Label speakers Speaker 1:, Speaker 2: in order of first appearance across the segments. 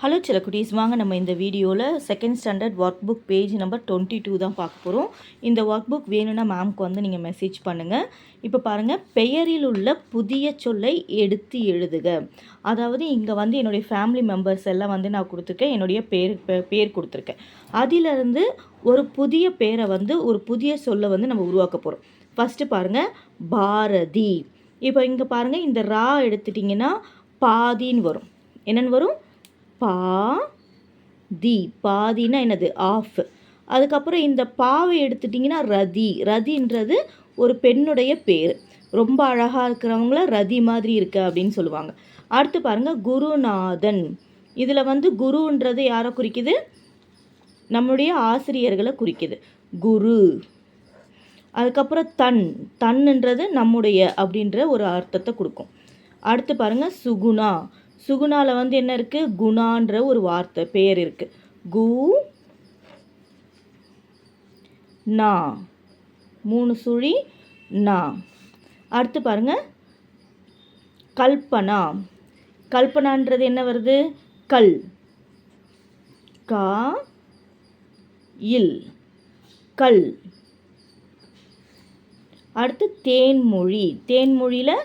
Speaker 1: Hello சில குட்டீஸ். வாங்க நம்ம இந்த வீடியோவில் second standard work book page number twenty two தான் பார்க்க போகிறோம் இந்த ஒர்க் புக் வேணும்னா மேம்க்கு வந்து நீங்கள் மெசேஜ் பண்ணுங்கள் இப்போ பாருங்கள் பெயரில் உள்ள புதிய சொல்லை எடுத்து எழுதுக. அதாவது இங்கே வந்து என்னுடைய ஃபேமிலி மெம்பர்ஸ் எல்லாம் வந்து நான் கொடுத்துருக்கேன். என்னுடைய பேர் பேர் கொடுத்துருக்கேன். அதிலிருந்து ஒரு புதிய பேரை வந்து ஒரு புதிய சொல்லை வந்து நம்ம உருவாக்க போகிறோம் ஃபஸ்ட்டு பாருங்கள் பாரதி. இப்போ இங்கே பாருங்கள் இந்த ரா எடுத்துட்டிங்கன்னா பாதின்னு வரும். என்னென்னு வரும்? பா தி பாதினா என்னது? ஆஃப். அதுக்கப்புறம் இந்த பாவை எடுத்துட்டிங்கன்னா ரதி. ரதின்றது ஒரு பெண்ணுடைய பேர். ரொம்ப அழகாக இருக்கிறவங்கள ரதி மாதிரி இருக்கு அப்படின்னு சொல்லுவாங்க. அடுத்து பாருங்கள் குருநாதன். இதில் வந்து குருன்றது யாரை குறிக்குது? நம்முடைய ஆசிரியர்களை குறிக்குது. குரு. அதுக்கப்புறம் தன். தன்னுன்றது நம்முடைய அப்படின்ற ஒரு அர்த்தத்தை கொடுக்கும். அடுத்து பாருங்கள் சுகுணா. சுகுணாவில் வந்து என்ன இருக்குது குணான்ற ஒரு வார்த்தை பேர் இருக்குது கு நா. மூணு சுழி நா. அடுத்து பாருங்க. கல்பனா. கல்பனான்றது என்ன வருது? கல். கா இல். கல். அடுத்து தேன்மொழி. தேன்மொழியில்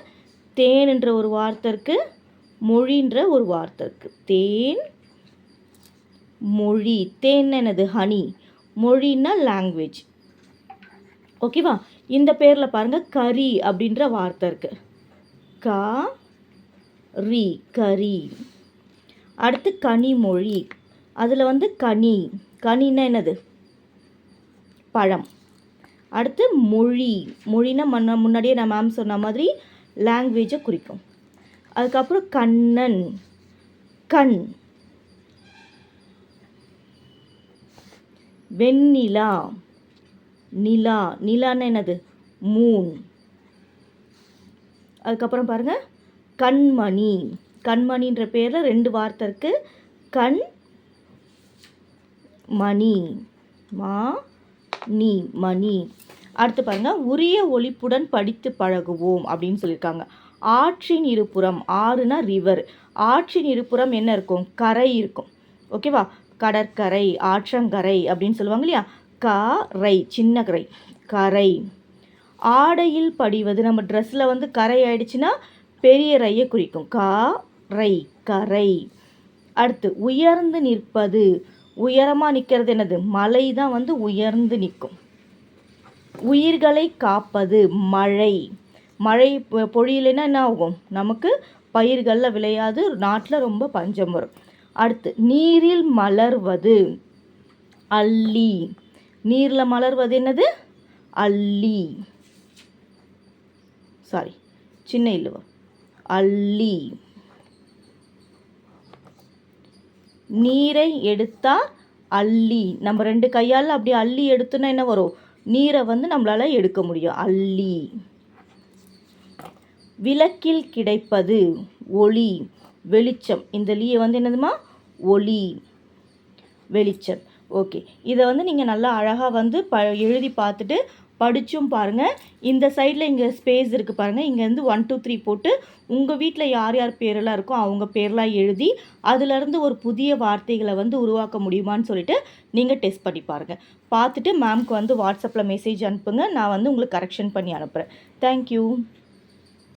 Speaker 1: தேன்ன்ற ஒரு வார்த்தை இருக்குது மொழின்ற ஒரு வார்த்தை இருக்குது தேன் மொழி. தேன் என்னது? ஹனி. மொழின்னா லாங்குவேஜ் ஓகேவா இந்த பேரில் பாருங்கள் கரி அப்படின்ற வார்த்தை இருக்குது கா ரி கரி அடுத்து கனிமொழி அதில் வந்து கனி. கனின்னா என்னது? பழம். அடுத்து மொழி. மொழின்னா முன்னாடியே நான் மேம் சொன்ன மாதிரி லாங்குவேஜை குறிக்கும். அதுக்கப்புறம் கண்ணன். கண். வெண்ணிலா. நிலா. நிலான்னு என்னது? மூன். அதுக்கப்புறம் பாருங்கள் கண்மணி. கண்மணின்ற பேரில் ரெண்டு வார்த்தை இருக்குது கண் மணி. மா நீ மணி. அடுத்து பாருங்கள் உரிய ஒழிப்புடன் படித்து பழகுவோம் அப்படின்னு சொல்லியிருக்காங்க. ஆற்றின் இருபுறம் ஆறுனா ரிவர் ஆற்றின் இருபுறம் என்ன இருக்கும்? கரை இருக்கும். ஓகேவா கடற்கரை ஆற்றங்கரை அப்படின்னு சொல்லுவாங்க இல்லையா? கரை சின்ன கரை. கரை. ஆடையில் படிவது நம்ம ட்ரெஸ்ஸில் வந்து கரை ஆயிடுச்சுன்னா பெரிய ரையை குறிக்கும். கரை கரை. அடுத்து உயர்ந்து நிற்பது. உயரமாக நிற்கிறது என்னது? மலை தான் வந்து உயர்ந்து நிற்கும். உயிர்களை காப்பது மழை. மழை பொழியலைன்னா என்ன ஆகும் நமக்கு பயிர்களில் விளையாது நாட்டில் ரொம்ப பஞ்சம் வரும். அடுத்து நீரில் மலர்வது. அல்லி. நீரில் மலர்வது என்னது? அல்லி. சாரி சின்ன இல்லுவ? அல்லி. நீரை எடுத்தால் அள்ளி நம்ம ரெண்டு கையால் அப்படி அள்ளி எடுத்தோன்னா என்ன வரும்? நீரை வந்து நம்மளால் எடுக்க முடியும். அள்ளி விளக்கில் கிடைப்பது ஒளி வெளிச்சம். இந்த லீயை வந்து என்னதுமா? ஒளி வெளிச்சம். ஓகே. இதை வந்து நீங்கள் நல்லா அழகாக வந்து ப எழுதி பார்த்துட்டு படித்தும் பாருங்கள் இந்த சைடில் இங்கே ஸ்பேஸ் இருக்குது பாருங்கள் இங்கேருந்து ஒன் டூ த்ரீ போட்டு உங்கள் வீட்டில் யார் யார் பேரெல்லாம் இருக்கோ அவங்க பேர்லாம் எழுதி அதுலேருந்து ஒரு புதிய வார்த்தைகளை வந்து உருவாக்க முடியுமான்னு சொல்லிட்டு நீங்கள் டெஸ்ட் பண்ணி பாருங்கள் பார்த்துட்டு மேம்க்கு வந்து வாட்ஸ்அப்பில் மெசேஜ் அனுப்புங்க. நான் வந்து உங்களுக்கு கரெக்ஷன் பண்ணி அனுப்புகிறேன் தேங்க்யூ